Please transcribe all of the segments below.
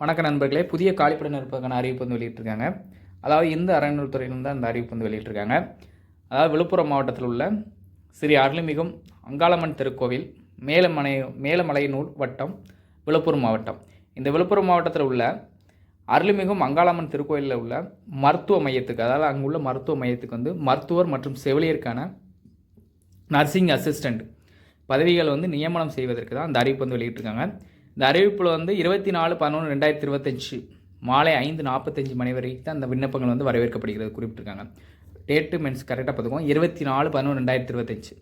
வணக்க நண்பர்களே புதிய காலிப்பட நிற்பதற்கான அறிவிப்பு வந்து வெளியிட்டிருக்காங்க. அதாவது இந்த அறநிலைத்துறையிலும் தான் அறிவிப்பு வந்து வெளியிட்டிருக்காங்க. அதாவது விழுப்புரம் மாவட்டத்தில் உள்ள ஸ்ரீ அருள்மிகும் அங்காளம்மன் திருக்கோவில் மேலமலை மேலமலையனூர் வட்டம் விழுப்புரம் மாவட்டம். இந்த விழுப்புரம் மாவட்டத்தில் உள்ள அருள்மிகும் அங்காளம்மன் திருக்கோயிலில் உள்ள மருத்துவ மையத்துக்கு அதாவது அங்கே உள்ள மருத்துவ மையத்துக்கு வந்து மருத்துவர் மற்றும் செவிலியருக்கான நர்சிங் அசிஸ்டண்ட் பதவிகள் வந்து நியமனம் செய்வதற்கு தான் அந்த அறிவிப்பு வந்து வெளியிட்டிருக்காங்க. இந்த அறிவிப்பில் வந்து இருபத்தி நாலு பதினொன்று ரெண்டாயிரத்தி இருபத்தஞ்சு மாலை ஐந்து நாற்பத்தஞ்சு மணி வரைக்கும் தான் அந்த விண்ணப்பங்கள் வந்து வரவேற்கப்படுகிறது குறிப்பிட்டிருக்காங்க. டேட்டு மென்ஸ் கரெக்டாக பார்த்துக்கோங்க. இருபத்தி நாலு பதினொன்று ரெண்டாயிரத்தி இருபத்தஞ்சு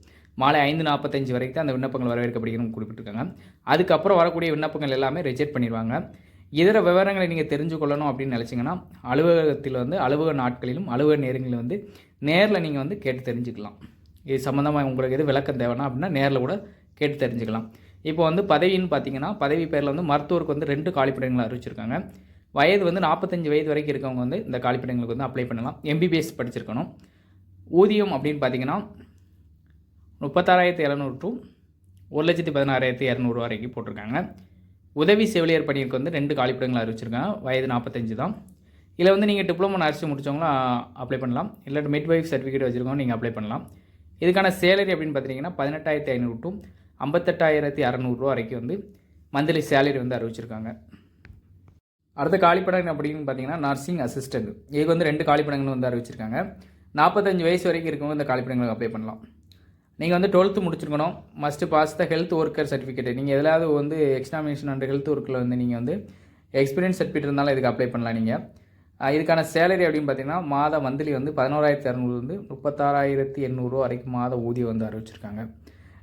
மாலை ஐந்து நாற்பத்தஞ்சு வரைக்கும் தான் அந்த விண்ணப்பங்கள் வரவேற்கப்படுகிறது குறிப்பிட்டிருக்காங்க. அதுக்கப்புறம் வரக்கூடிய விண்ணப்பங்கள் எல்லாமே ரிஜெக்ட் பண்ணிடுவாங்க. இதர விவரங்களை நீங்கள் தெரிஞ்சு கொள்ளணும் அப்படின்னு நினச்சிங்கன்னா அலுவலகத்தில் வந்து அலுவலக நாட்களிலும் அலுவலக நேரங்களிலும் வந்து நேரில் நீங்கள் வந்து கேட்டு தெரிஞ்சுக்கலாம். இது சம்மந்தமாக உங்களுக்கு எது விளக்கம் தேவைன்னா அப்படின்னா நேரில் கூட கேட்டு தெரிஞ்சுக்கலாம். இப்போ வந்து பதவின்னு பார்த்தீங்கன்னா பதவி பேரில் வந்து மருத்துவருக்கு வந்து ரெண்டு காலிப்பிடங்களை அறிவிச்சிருக்காங்க. வயது வந்து நாற்பத்தஞ்சு வயது வரைக்கும் இருக்கவங்க வந்து இந்த காலிப்பிடங்களுக்கு வந்து அப்ளை பண்ணலாம். எம்பிபிஎஸ் படிச்சிருக்கணும். ஊதியம் அப்படின்னு பார்த்தீங்கன்னா முப்பத்தாறாயிரத்தி இரநூறு டு ஒரு லட்சத்தி பதினாறாயிரத்தி இரநூறு வரைக்கும் போட்டிருக்காங்க. உதவி செவிலியர் பணிக்கு வந்து ரெண்டு காலிப்பிடங்கள் அறிவிச்சிருக்காங்க. வயது நாற்பத்தஞ்சு தான். இதில் வந்து நீங்கள் டிப்ளமோ நர்ஸு முடித்தவங்களும் அப்ளை பண்ணலாம். இல்லாட்டி மிட்வைஃப் சர்டிஃபிகேட் வச்சுருக்கோம் நீங்கள் அப்ளை பண்ணலாம். இதுக்கான சேலரி அப்படின்னு பார்த்தீங்கன்னா பதினெட்டாயிரத்தி ஐநூறு டு ஐம்பத்தெட்டாயிரத்தி அறநூறுரூவா வரைக்கும் வந்து மந்த்லி சேலரி வந்து அறிவிச்சிருக்காங்க. அடுத்த காலிப்படங்கள் அப்படின்னு பார்த்தீங்கன்னா நர்சிங் அசிஸ்டன்ட். இதுக்கு வந்து ரெண்டு காலிப்படங்கள் வந்து அறிவிச்சிருக்காங்க. நாற்பத்தஞ்சு வயசு வரைக்கும் இருக்கவங்க இந்த காலிப்படங்களுக்கு அப்ளை பண்ணலாம். நீங்கள் வந்து டுவெல்த்து முடிச்சிருக்கணும். Must pass the health worker certificate நீங்கள் எதாவது வந்து எக்ஸாமினேஷன் அண்ட் ஹெல்த் ஒர்க்கில் வந்து நீங்கள் வந்து எக்ஸ்பீரியன்ஸ் சர்டிஃபிகேட் இருந்தாலும் இதுக்கு அப்ளை பண்ணலாம் நீங்கள் இதுக்கான சேலரி அப்படின்னு பார்த்தீங்கன்னா மாத மந்த்லி வந்து பதினோராயிரத்தி அறநூறு வந்து முப்பத்தாறாயிரத்தி எண்ணூறுரூவா வரைக்கும் மாத ஊதியம் வந்து அறிவிச்சிருக்காங்க.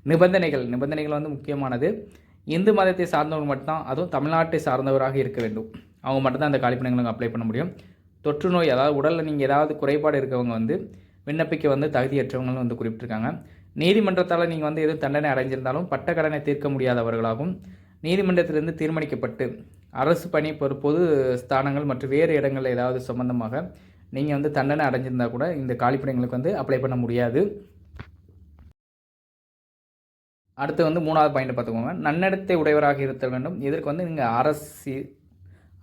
நிபந்தனைகள். நிபந்தனைகள் வந்து முக்கியமானது. இந்து மதத்தை சார்ந்தவங்க மட்டும்தான் அதுவும் தமிழ்நாட்டை சார்ந்தவராக இருக்க வேண்டும். அவங்க மட்டும்தான் அந்த காலிப்பணங்களுக்கு அப்ளை பண்ண முடியும். தொற்று நோய் அதாவது உடலில் நீங்கள் ஏதாவது குறைபாடு இருக்கவங்க வந்து விண்ணப்பிக்க வந்து தகுதியற்றவங்களும் வந்து குறிப்பிட்டிருக்காங்க. நீதிமன்றத்தால் நீங்கள் வந்து எதுவும் தண்டனை அடைஞ்சிருந்தாலும் பட்ட கடனை தீர்க்க முடியாதவர்களாகவும் நீதிமன்றத்திலிருந்து தீர்மானிக்கப்பட்டு அரசு பணி பொறு பொது ஸ்தானங்கள் மற்றும் வேறு இடங்களில் ஏதாவது சம்பந்தமாக நீங்கள் வந்து தண்டனை அடைஞ்சிருந்தால் கூட இந்த காலிப்பிடங்களுக்கு வந்து அப்ளை பண்ண முடியாது. அடுத்து வந்து மூணாவது பாயிண்ட் பார்த்துக்கோங்க. நன்னடத்தை உடையவராக இருத்தல் வேண்டும். இதற்கு வந்து நீங்கள் அரசி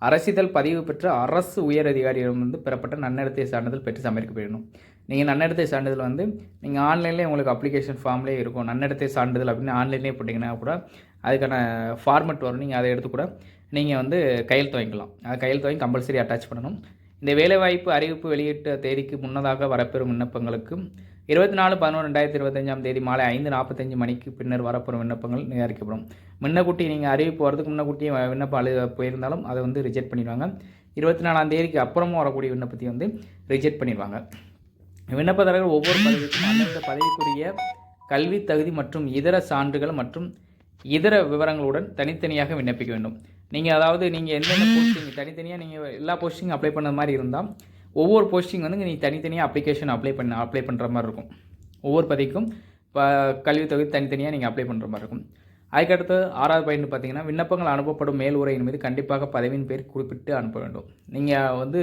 அரசிதழ் பதிவு பெற்ற அரசு உயர் அதிகாரியிடம் வந்து பெறப்பட்ட நன்னடத்தை சான்றிதழ் பெற்று சமர்ப்பிக்க வேண்டும். நீங்கள் நன்னடத்தை சான்றிதழ் வந்து நீங்கள் ஆன்லைன்லேயே உங்களுக்கு அப்ளிகேஷன் ஃபார்ம்லேயே இருக்கும். நன்னடத்தை சான்றிதழ் அப்படின்னு ஆன்லைன்லேயே போட்டிங்கன்னா கூட அதுக்கான ஃபார்மெட் வரும். நீங்கள் அதை எடுத்து கூட நீங்கள் வந்து கையெழுத்து வாங்கிக்கலாம். அதை கையெழுத்து வாங்கி கம்பல்சரி அட்டாச் பண்ணணும். இந்த வேலைவாய்ப்பு அறிவிப்பு வெளியிட்ட தேதிக்கு முன்னதாக வரப்பெறும் விண்ணப்பங்களுக்கும் இருபத்தி நாலு பதினொன்று ரெண்டாயிரத்தி இருபத்தஞ்சாம் தேதி மாலை ஐந்து நாற்பத்தஞ்சு மணிக்கு பின்னர் வரப்பெறும் விண்ணப்பங்கள் நிராகரிக்கப்படும். முன்னக்கூட்டி நீங்கள் அறிவிப்பு வரதுக்கு முன்னக்கூட்டியே விண்ணப்பம் அழு போயிருந்தாலும் அதை வந்து ரிஜெக்ட் பண்ணிடுவாங்க. இருபத்தி நாலாம் தேதிக்கு அப்புறமும் வரக்கூடிய விண்ணப்பத்தை வந்து ரிஜெக்ட் பண்ணிடுவாங்க. விண்ணப்பதாரர்கள் ஒவ்வொரு பதவிக்கும் அந்தந்த பதவிக்குரிய கல்வி தகுதி மற்றும் இதர சான்றுகள் மற்றும் இதர விவரங்களுடன் தனித்தனியாக விண்ணப்பிக்க வேண்டும். நீங்கள் அதாவது நீங்கள் எந்தெந்த போஸ்டிங் தனித்தனியாக நீங்கள் எல்லா போஸ்டிங் அப்ளை பண்ண மாதிரி இருந்தால் ஒவ்வொரு போஸ்டிங் வந்து நீங்கள் தனித்தனியாக அப்ளிகேஷன் அப்ளை பண்ண அப்ளை பண்ணுற மாதிரி இருக்கும். ஒவ்வொரு பதிக்கும் இப்போ கல்வித் தகுதி தனித்தனியாக நீங்கள் அப்ளை பண்ணுற மாதிரி இருக்கும். அதுக்கடுத்து ஆறாவது பாயிண்ட் பார்த்தீங்கன்னா விண்ணப்பங்கள் அனுப்பப்படும் மேல் உரையின் மீது கண்டிப்பாக பதவியின் பேர் குறிப்பிட்டு அனுப்ப வேண்டும். நீங்கள் வந்து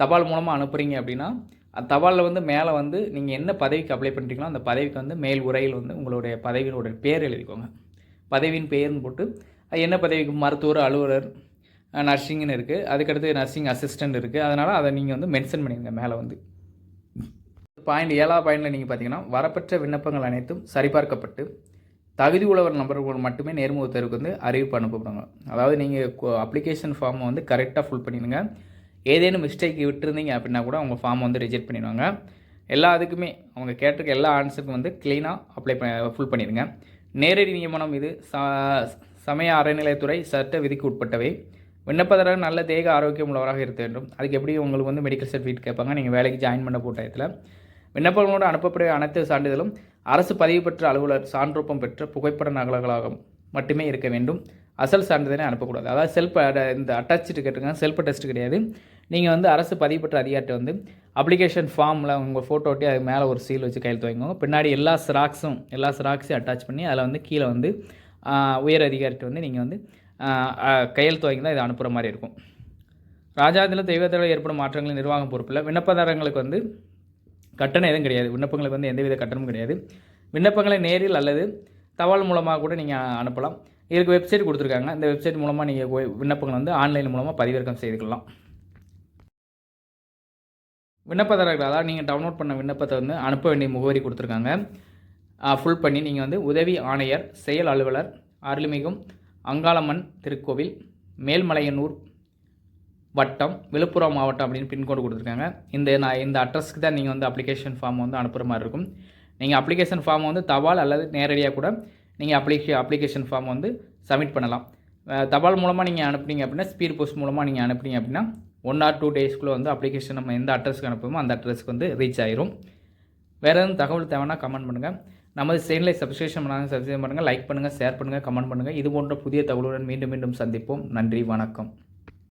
தபால் மூலமாக அனுப்புகிறீங்க அப்படின்னா அந்த தபாலில் வந்து மேலே வந்து நீங்கள் என்ன பதவிக்கு அப்ளை பண்ணுறீங்களோ அந்த பதவிக்கு வந்து மேல் உரையில் வந்து உங்களுடைய பதவியினுடைய பேர் எழுதிக்கோங்க. பதவியின் பெயர்னு போட்டு அது என்ன பதவிக்கு மருத்துவர் அலுவலர் நர்சிங்னு இருக்குது அதுக்கடுத்து நர்சிங் அசிஸ்டண்ட் இருக்குது அதனால் அதை நீங்கள் வந்து மென்ஷன் பண்ணிடுங்க மேலே வந்து. பாயிண்ட் ஏழாவது பாயிண்டில் நீங்கள் பார்த்தீங்கன்னா வரப்பெற்ற விண்ணப்பங்கள் அனைத்தும் சரிபார்க்கப்பட்டு தகுதி உள்ளவர் நபர்கள் மட்டுமே நேர்முக தேர்வுக்கு வந்து அறிவிப்பு அனுப்பப்படுங்க அதாவது நீங்கள் அப்ளிகேஷன் ஃபார்மை வந்து கரெக்டாக ஃபுல் பண்ணிடுங்க. ஏதேனும் மிஸ்டேக் விட்டுருந்தீங்க அப்படின்னா கூட அவங்க ஃபார்ம் வந்து ரிஜெக்ட் பண்ணிடுவாங்க. எல்லா இதுக்குமே அவங்க கேட்டிருக்க எல்லா ஆன்சருக்கும் வந்து க்ளீனாக அப்ளை பண்ண ஃபுல் பண்ணிடுங்க. நேரடி நியமனம் இது. சமய அறநிலையத்துறை சட்ட விதிக்கு உட்பட்டவை. விண்ணப்பதாரர் நல்ல தேக ஆரோக்கியம் உள்ளவராக இருக்க வேண்டும். அதுக்கு எப்படி உங்களுக்கு வந்து மெடிக்கல் சர்டிஃபிகேட் கேட்பாங்க? நீங்கள் வேலைக்கு ஜாயின் பண்ண போட்டத்தில் விண்ணப்பங்களோடு அனுப்பப்படும் அனைத்து சான்றிதழும் அரசு பதிவு பெற்ற அலுவலர் சான்றொப்பம் பெற்ற புகைப்பட நகல்களாக மட்டுமே இருக்க வேண்டும். அசல் சான்றிதழை அனுப்பக்கூடாது. அதாவது செல்ஃப் இந்த அட்டாச்சு கேட்டுங்க செல்ஃப் டெஸ்ட் கிடையாது. நீங்கள் வந்து அரசு பதிவு பெற்ற அதிகாரிட்ட வந்து அப்ளிகேஷன் ஃபார்மில் உங்கள் ஃபோட்டோ ஒட்டி அது மேலே ஒரு சீல் வச்சு கையெழுத்து வாங்கிக்கோங்க. பின்னாடி எல்லா ஸ்ராக்ஸும் எல்லா ஸ்ராக்ஸையும் அட்டாச் பண்ணி அதில் வந்து கீழே வந்து உயர் அதிகாரிட்ட வந்து நீங்கள் வந்து கையெழுத்து வாங்கி தான் இதை அனுப்புகிற மாதிரி இருக்கும். ராஜாதில தெய்வத்தில் ஏற்படும் மாற்றங்கள் நிர்வாகம் பொறுப்பில் விண்ணப்பதாரங்களுக்கு வந்து கட்டணம் எதுவும் கிடையாது. விண்ணப்பங்களுக்கு வந்து எந்தவித கட்டணமும் கிடையாது. விண்ணப்பங்களை நேரில் அல்லது தபால் மூலமாக கூட நீங்கள் அனுப்பலாம். இதுக்கு வெப்சைட் கொடுத்துருக்காங்க. இந்த வெப்சைட் மூலமாக நீங்கள் விண்ணப்பங்கள் வந்து ஆன்லைன் மூலமாக பதிவிறக்கம் செய்துக்கலாம். விண்ணப்பதாரர்களால் நீங்கள் டவுன்லோட் பண்ண விண்ணப்பத்தை வந்து அனுப்ப வேண்டிய முகவரி கொடுத்துருக்காங்க. ஃபுல் பண்ணி நீங்கள் வந்து உதவி ஆணையர் செயல் அலுவலர் அருள்மிகும் அங்காளம்மன் திருக்கோவில் மேல்மலையனூர் வட்டம் விழுப்புரம் மாவட்டம் அப்படின்னு பின்கோடு கொடுத்துருக்காங்க. இந்த நான் இந்த அட்ரஸ்க்கு தான் நீங்கள் வந்து அப்ளிகேஷன் ஃபார்ம் வந்து அனுப்புகிற மாதிரி இருக்கும். நீங்கள் அப்ளிகேஷன் ஃபார்ம் வந்து தபால் அல்லது நேரடியாக கூட நீங்கள் அப்ளிகே அப்ளிகேஷன் ஃபார்ம் வந்து சப்மிட் பண்ணலாம். தபால் மூலமாக நீங்கள் அனுப்புனீங்க அப்படின்னா ஸ்பீட் போஸ்ட் மூலமாக நீங்கள் அனுப்புனீங்க அப்படின்னா ஒன் ஆர் டூ டேஸ்க்குள்ளே வந்து அப்ளிகேஷன் நம்ம எந்த அட்ரஸ்க்கு அனுப்புமோ அந்த அட்ரஸ்க்கு வந்து ரீச் ஆயிரும். வேறு எதுவும் தகவல் தேவைன்னா கமெண்ட் பண்ணுங்கள் நமது சேனலை சப்ஸ்கிரிப்ஷன் பண்ணாங்க சப்ஸ்கிரைப் பண்ணுங்கள் லைக் பண்ணுங்கள் ஷேர் பண்ணுங்கள் கமெண்ட் பண்ணுங்கள் இது போன்ற புதிய தகவலுடன் மீண்டும் மீண்டும் சந்திப்போம். நன்றி வணக்கம்.